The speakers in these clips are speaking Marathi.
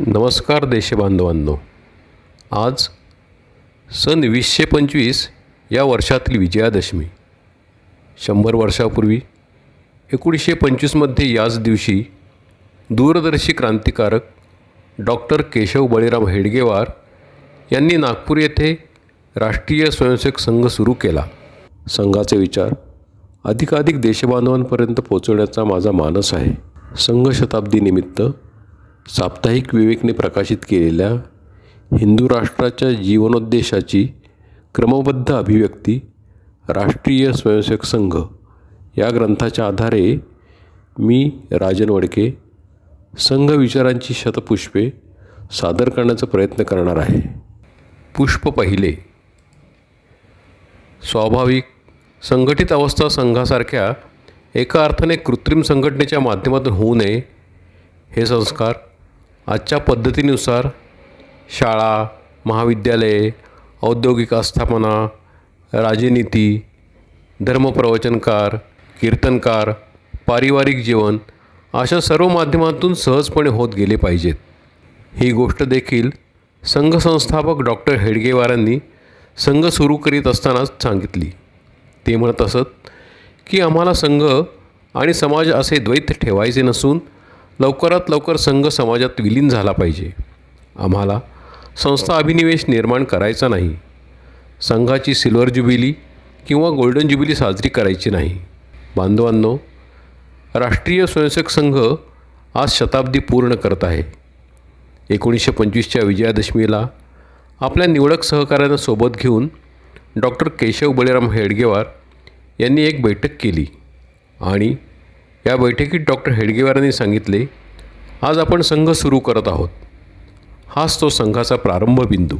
नमस्कार देशबांधवांनो. आज सन वीसशे पंचवीस या वर्षातील विजयादशमी. शंभर वर्षापूर्वी एकोणीसशे पंचवीसमध्ये याच दिवशी दूरदर्शी क्रांतिकारक डॉक्टर केशव बळीराम हेडगेवार यांनी नागपूर येथे राष्ट्रीय स्वयंसेवक संघ सुरू केला. संघाचे विचार अधिकाधिक देशबांधवांपर्यंत पोहोचवण्याचा माझा मानस आहे. संघ शताब्दीनिमित्त साप्ताहिक विवेकने प्रकाशित केलेल्या हिंदू राष्ट्राच्या जीवनोद्देशाची क्रमबद्ध अभिव्यक्ती राष्ट्रीय स्वयंसेवक संघ या ग्रंथाच्या आधारे मी राजन वडके संघ विचारांची शतपुष्पे सादर करण्याचा प्रयत्न करणार आहे. पुष्प पहिले. स्वाभाविक संघटित अवस्था संघासारख्या एका अर्थाने कृत्रिम संघटनेच्या माध्यमातून होऊ नये हे संस्कार आजच्या पद्धतीनुसार शाळा महाविद्यालये औद्योगिक आस्थापना राजनीती धर्मप्रवचनकार कीर्तनकार पारिवारिक जीवन अशा सर्व माध्यमातून सहजपणे होत गेले पाहिजेत. ही गोष्ट देखील संघसंस्थापक डॉक्टर हेडगेवारांनी संघ सुरू करीत असतानाच सांगितली. ते म्हणत असत की आम्हाला संघ आणि समाज असे द्वैत ठेवायचे नसून लवकरात लवकर संघ समाजात विलीन झाला पाहिजे. आम्हाला संस्था अभिनिवेश निर्माण करायचा नाही. संघाची सिल्वर ज्युबिली किंवा गोल्डन ज्युबिली साजरी करायची नाही. बांधवांनो राष्ट्रीय स्वयंसेवक संघ आज शताब्दी पूर्ण करत आहे. एकोणीसशे पंचवीसच्या विजयादशमीला आपल्या निवडक सहकाऱ्यांना सोबत घेऊन डॉक्टर केशव बळीराम हेडगेवार यांनी एक बैठक केली आणि या बैठकीत डॉक्टर हेडगेवारांनी सांगितले आज आपण संघ सुरू करत आहोत. हाच तो संघाचा प्रारंभ बिंदू.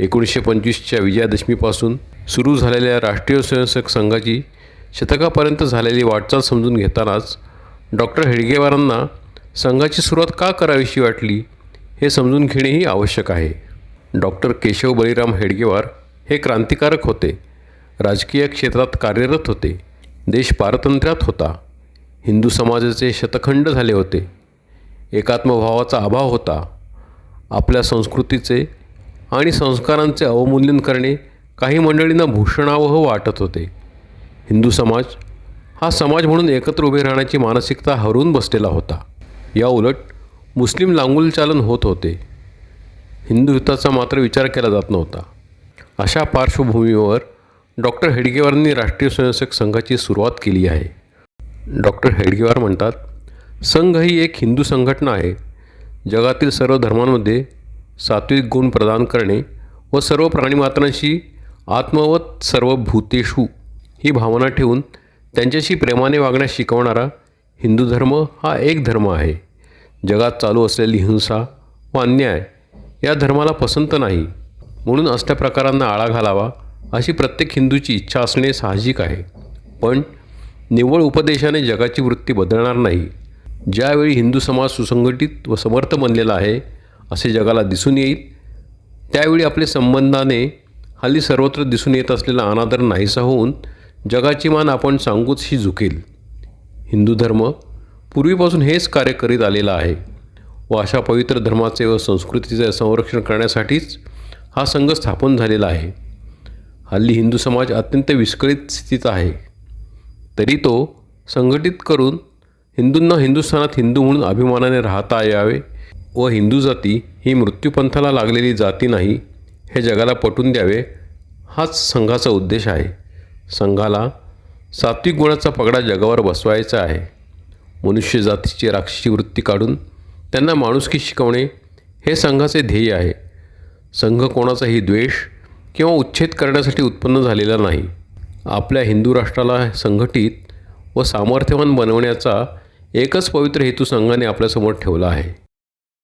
एकोणीसशे पंचवीसच्या विजयादशमीपासून सुरू झालेल्या राष्ट्रीय स्वयंसेवक संघाची शतकापर्यंत झालेली वाटचाल समजून घेतानाच डॉक्टर हेडगेवारांना संघाची सुरुवात का करावीशी वाटली हे समजून घेणेही आवश्यक आहे. डॉक्टर केशव बळीराम हेडगेवार हे क्रांतिकारक होते. राजकीय क्षेत्रात कार्यरत होते. देश पारतंत्र्यात होता. हिंदू समाजाचे शतखंड झाले होते. एकात्मभावाचा अभाव होता. आपल्या संस्कृतीचे आणि संस्कारांचे अवमूल्यन करणे काही मंडळींना भूषणावह वाटत होते. हिंदू समाज हा समाज म्हणून एकत्र उभे राहण्याची मानसिकता हरवून बसलेला होता. या उलट मुस्लिम लांगुलचालन होत होते. हिंदू हिताचा मात्र विचार केला जात नव्हता. अशा पार्श्वभूमीवर डॉक्टर हेडगेवारांनी राष्ट्रीय स्वयंसेवक संघाची सुरुवात केली आहे. डॉक्टर हेडगेवार म्हणतात संघ ही एक हिंदू संघटना आहे. जगातील सर्व धर्मांमध्ये सात्विक गुण प्रदान करणे व सर्व प्राणीमात्रांशी आत्मवत सर्व भूतेषु ही भावना ठेवून त्यांच्याशी प्रेमाने वागण्यास शिकवणारा हिंदू धर्म हा एक धर्म आहे. जगात चालू असलेली हिंसा व अन्याय या धर्माला पसंत नाही. म्हणून असल्या प्रकारांना आळा घालावा अशी प्रत्येक हिंदूची इच्छा असणे साहजिक आहे. पण निव्वळ उपदेशाने जगाची वृत्ती बदलणार नाही. ज्यावेळी हिंदू समाज सुसंघटित व समर्थ बनलेला आहे असे जगाला दिसून येईल. त्यावेळी आपले संबंधाने हल्ली सर्वत्र दिसून येत असलेला अनादर नाहीसा होऊन जगाची मान आपण सांगूचशी झुकेल. हिंदू धर्म पूर्वीपासून हेच कार्य करीत आलेला आहे व अशा पवित्र धर्माचे व संस्कृतीचे संरक्षण करण्यासाठीच हा संघ स्थापन झालेला आहे. हल्ली हिंदू समाज अत्यंत विस्कळीत स्थितीत आहे. तरी तो संघटित करून हिंदूंना हिंदुस्थानात हिंदू म्हणून अभिमानाने राहता यावे व हिंदू जाती ही मृत्यूपंथाला लागलेली जाती नाही हे जगाला पटवून द्यावे हाच संघाचा उद्देश आहे. संघाला सात्विक गुणाचा पगडा जगावर बसवायचा आहे. मनुष्य जातीची राक्षसी वृत्ती काढून त्यांना माणुसकी शिकवणे हे संघाचे ध्येय आहे. संघ कोणाचाही द्वेष किंवा उच्छेद करण्यासाठी उत्पन्न झालेला नाही. आपल्या हिंदू राष्ट्राला संघटित व सामर्थ्यवान बनवण्याचा एकच पवित्र हेतू संघाने आपल्यासमोर ठेवला आहे.